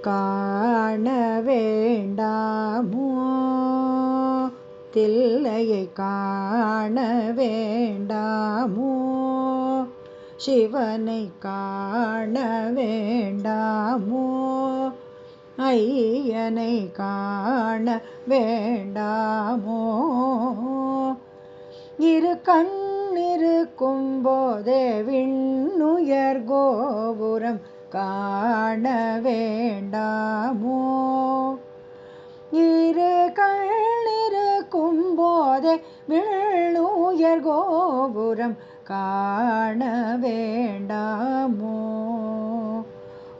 காண வேண்டாமோ? தில்லையை காண வேண்டாமோ? சிவனை காண வேண்டாமோ? ஐயனை காண வேண்டாமோ? இரு கண்ணிருக்கும் போதே விண்ணுயர் கோபுரம் காண வேண்டாமோ இரு கண்ணிருக்கும் போதே விண்ணுயர் கோபுரம் காண வேண்டாமோ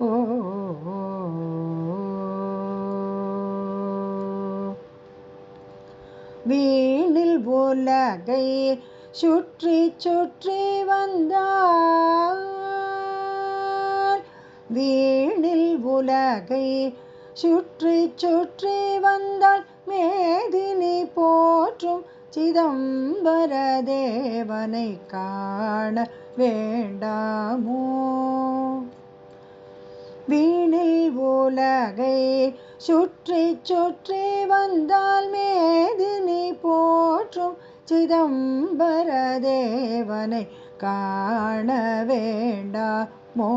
ஓ வீணில் உலகை சுற்றி சுற்றி வந்தார் வீணில் உலகை சுற்றி சுற்றி வந்தால் மேதினி போற்றும் சிதம்பர தேவனை காண வேண்டாமோ? வீணில் உலகை சுற்றி சுற்றி வந்தால் மேதினி போற்றும் சிதம்பர தேவனை காண வேண்டாமோ?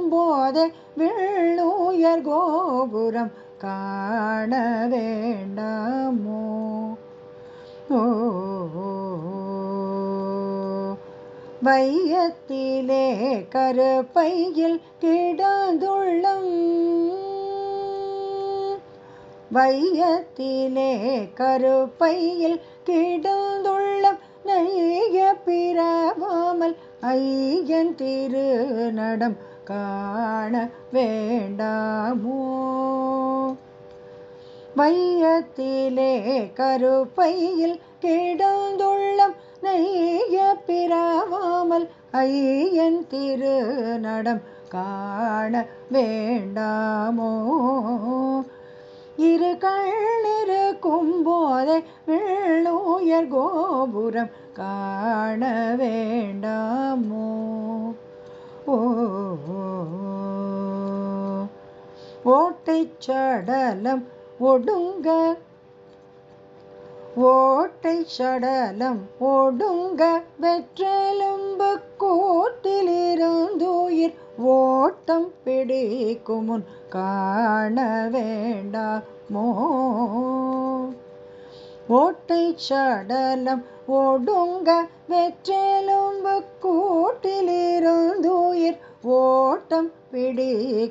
போதே விண்ணுயர் கோபுரம் காண வேண்டாமோ? ஓ வையத்திலே கருப்பையில் கிடந்துள்ளம். வையத்திலே கருப்பையில் கிடந்துள்ளம். நெய்ய பிறவாமல் ஐயன் திருநடம் காண வேண்டாமோ? வையத்திலே கருப்பையில் கிடந்துள்ளம் நெய்ய பிறவாமல் ஐயன் திருநடம் காண வேண்டாமோ? இரு கண்ணிருக்கும் போதே விண்ணுயர் கோபுரம் காண வேண்டாமோ? ஓ சடலம் ஒடுங்க. ஓட்டை சடலம் ஒடுங்க. வெற்றெலும்பு கூட்டிலிருந்துயிர் ஓட்டம் பிடிக்கும் முன் காண வேண்டாமோ ஓட்டை சடலம் ஒடுங்க. வெற்றெலும்பு கூ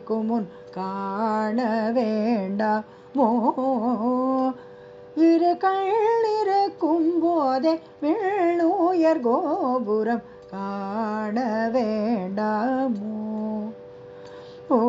குமுன் காண வேண்டாமோ இரு கண்ணிருக்கும் போதே விண்ணுயர் கோபுரம் காண வேண்டாமோ? ஓ